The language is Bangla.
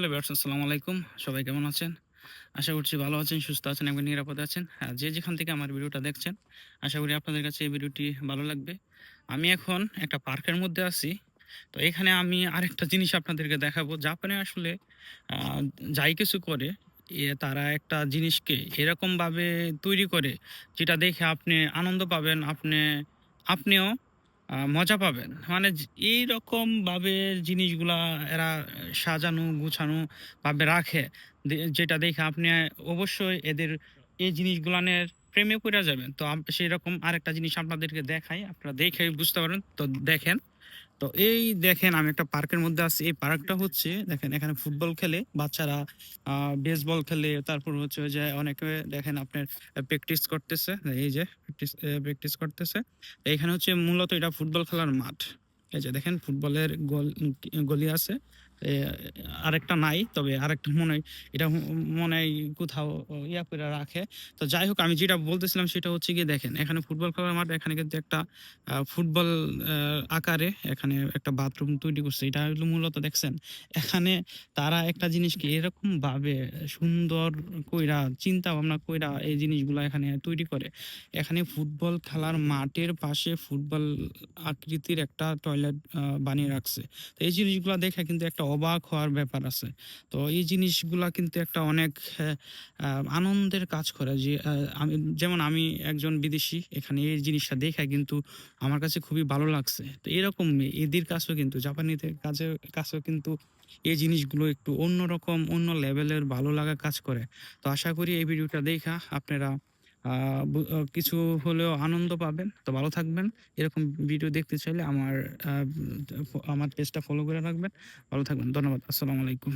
হ্যালো ভিউয়ার্স আসসালামু আলাইকুম। সবাই কেমন আছেন? আশা করছি ভালো আছেন, সুস্থ আছেন এবং নিরাপদে আছেন। আর যে যেখান থেকে আমার ভিডিওটা দেখছেন, আশা করি আপনাদের কাছে এই ভিডিওটি ভালো লাগবে। আমি এখন একটা পার্কের মধ্যে আছি। তো এখানে আমি আরেকটা জিনিস আপনাদেরকে দেখাবো। জাপানে আসলে যাই কিছু করে তারা একটা জিনিসকে এরকমভাবে তৈরি করে, যেটা দেখে আপনি আনন্দ পাবেন। আপনি, আপনিও মজা পাবেন। মানে এইরকম ভাবে জিনিসগুলা এরা সাজানো, গুছানো ভাবে রাখে। যেটা দেখে আপনি অবশ্যই এদের এই জিনিসগুলানের প্রেমে পড়ে যাবেন। তো সেই রকম আরেকটা জিনিস আপনাদেরকে দেখাই। আপনারা দেখে বুঝতে পারেন তো দেখেন। তো এই দেখেন আমি একটা পার্কের মধ্যে আছি। এই পার্কটা হচ্ছে, দেখেন এখানে ফুটবল খেলে বাচ্চারা বেসবল খেলে, তারপর হচ্ছে যে অনেকে দেখেন আপনার প্র্যাকটিস করতেছে, এই যে প্র্যাকটিস করতেছে। এখানে হচ্ছে মূলত এটা ফুটবল খেলার মাঠ। এই যে দেখেন ফুটবলের গল, গলি আছে। আরেকটা নাই, তবে আরেকটা মনে, এটা মনে কোথাও ইয়া করে রাখে। তো যাই হোক, আমি যেটা বলতেছিলাম সেটা হচ্ছে গিয়ে দেখেন, এখানে ফুটবল খেলার মাঠ, এখানে কিন্তু একটা ফুটবল আকারে এখানে একটা বাথরুম তৈরি করছে। এটা হলো মূলত দেখছেন, এখানে তারা একটা জিনিসকে এরকম ভাবে সুন্দর কইরা চিন্তা ভাবনা কইরা এই জিনিসগুলো এখানে তৈরি করে। এখানে ফুটবল খেলার মাঠের পাশে ফুটবল আকৃতির একটা টয়লেট বানিয়ে রাখছে। তো এই জিনিসগুলো দেখে কিন্তু একটা অবাক হওয়ার ব্যাপার আছে। তো এই জিনিসগুলা কিন্তু একটা অনেক আহ, আনন্দের কাজ করে যে আমি যেমন আমি একজন বিদেশি এখানে এই জিনিসটা দেখে কিন্তু আমার কাছে খুবই ভালো লাগছে। তো এরকম এদের কাছেও কিন্তু জাপানিদের কাছে কাছেও কিন্তু এই জিনিসগুলো একটু অন্যরকম অন্য লেভেলের ভালো লাগা কাজ করে। তো আশা করি এই ভিডিওটা দেখা আপনারা কিছু হলেও আনন্দ পাবেন। তো ভালো থাকবেন। এরকম ভিডিও দেখতে চাইলে আমার আমার পেজটা ফলো করে রাখবেন। ভালো থাকবেন। ধন্যবাদ। আসসালামু আলাইকুম।